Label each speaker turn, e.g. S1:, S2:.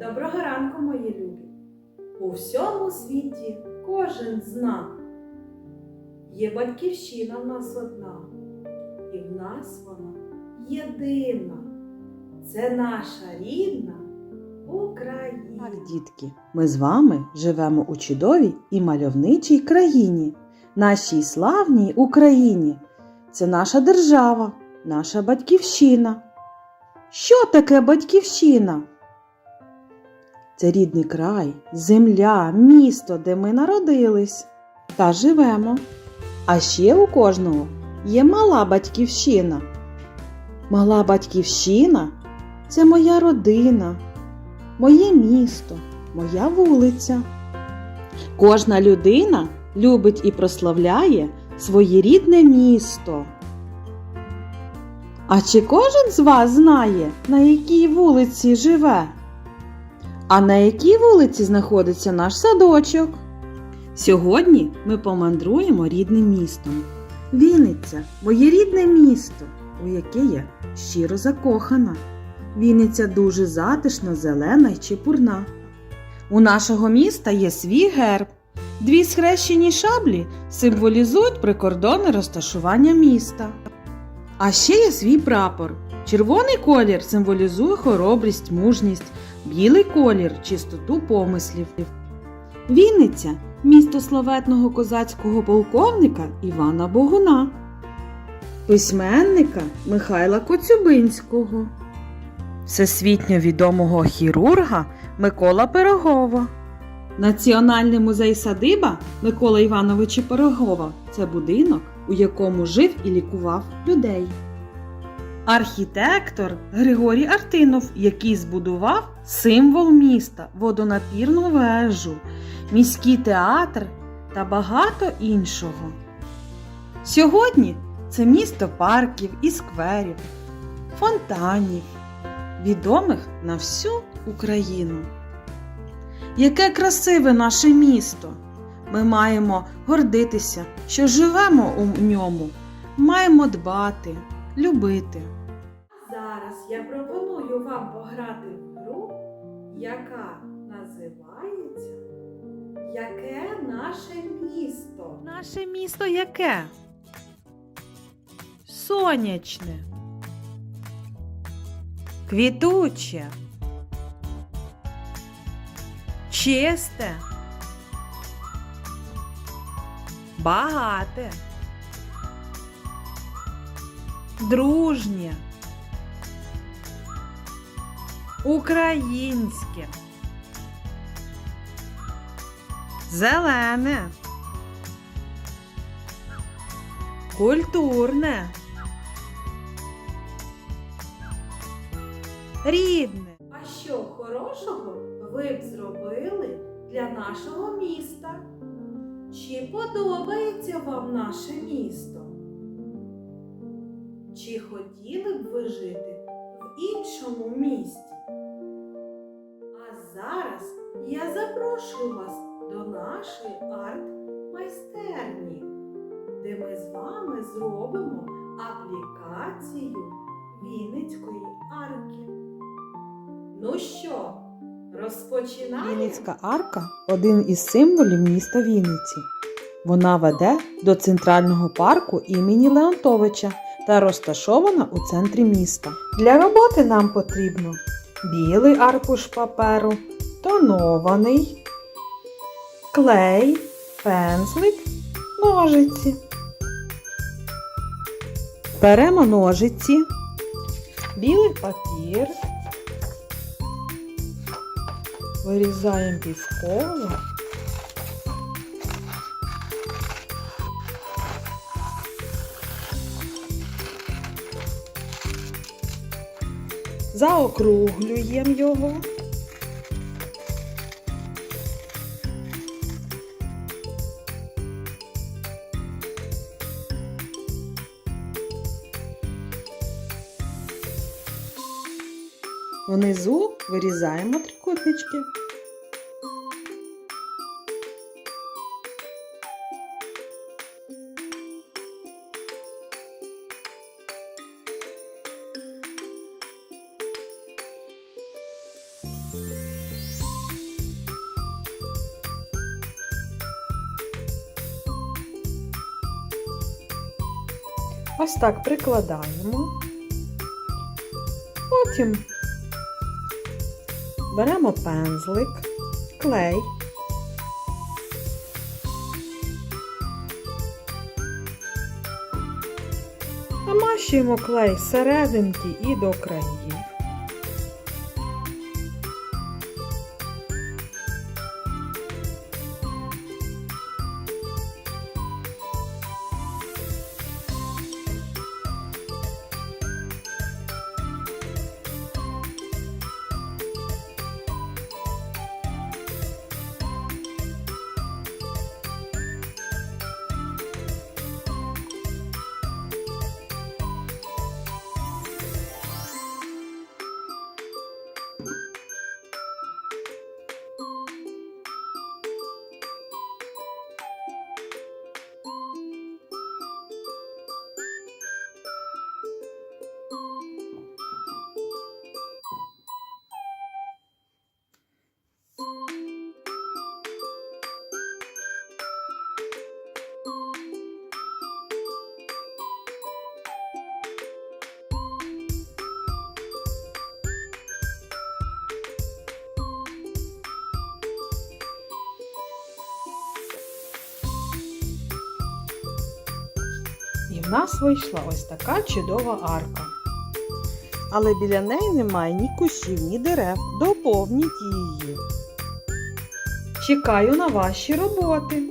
S1: Доброго ранку, мої любі! У всьому світі кожен зна. Є батьківщина в нас одна, і в нас вона єдина. Це наша рідна Україна.
S2: Так, дітки, ми з вами живемо у чудовій і мальовничій країні, нашій славній Україні. Це наша держава, наша батьківщина. Що таке батьківщина? Це рідний край, земля, місто, де ми народились та живемо. А ще у кожного є мала батьківщина. Мала батьківщина це моя родина, моє місто, моя вулиця. Кожна людина любить і прославляє своє рідне місто. А чи кожен з вас знає, на якій вулиці живе? А на якій вулиці знаходиться наш садочок? Сьогодні ми помандруємо рідним містом. Вінниця моє рідне місто, у яке я щиро закохана. Вінниця дуже затишна, зелена й чепурна. У нашого міста є свій герб. Дві схрещені шаблі символізують прикордонне розташування міста. А ще є свій прапор. Червоний колір символізує хоробрість, мужність, білий колір чистоту помислів. Вінниця місто славетного козацького полковника Івана Богуна, письменника Михайла Коцюбинського, всесвітньо відомого хірурга Микола Пирогова. Національний музей садиба Микола Івановича Пирогова це будинок, у якому жив і лікував людей. Архітектор Григорій Артинов, який збудував символ міста, водонапірну вежу, міський театр та багато іншого. Сьогодні це місто парків і скверів, фонтанів, відомих на всю Україну. Яке красиве наше місто! Ми маємо гордитися, що живемо у ньому, маємо дбати, любити.
S1: Зараз я пропоную вам пограти в гру, яка називається Яке наше місто?
S2: Наше місто яке? Сонячне, квітуче, чисте, багате, дружнє, українське, зелене. Культурне. Рідне.
S1: А що хорошого ви б зробили для нашого міста? Чи подобається вам наше місто? Чи хотіли б ви жити в іншому місті? А зараз я запрошую вас до нашої арт-майстерні, де ми з вами зробимо аплікацію Вінницької арки. Ну що, розпочинаємо?
S2: Вінницька арка один із символів міста Вінниці. Вона веде до центрального парку імені Леонтовича та розташована у центрі міста. Для роботи нам потрібно білий аркуш паперу, тонований, клей, пензлик, ножиці. Беремо ножиці, білий папір, вирізаємо півколо. Заокруглюємо його. Внизу вирізаємо трикутнички. Ось так прикладаємо. Потім беремо пензлик, клей. Намащуємо клей серединки і до країв. В нас вийшла ось така чудова арка. Але біля неї немає ні кущів, ні дерев. Доповніть її. Чекаю на ваші роботи.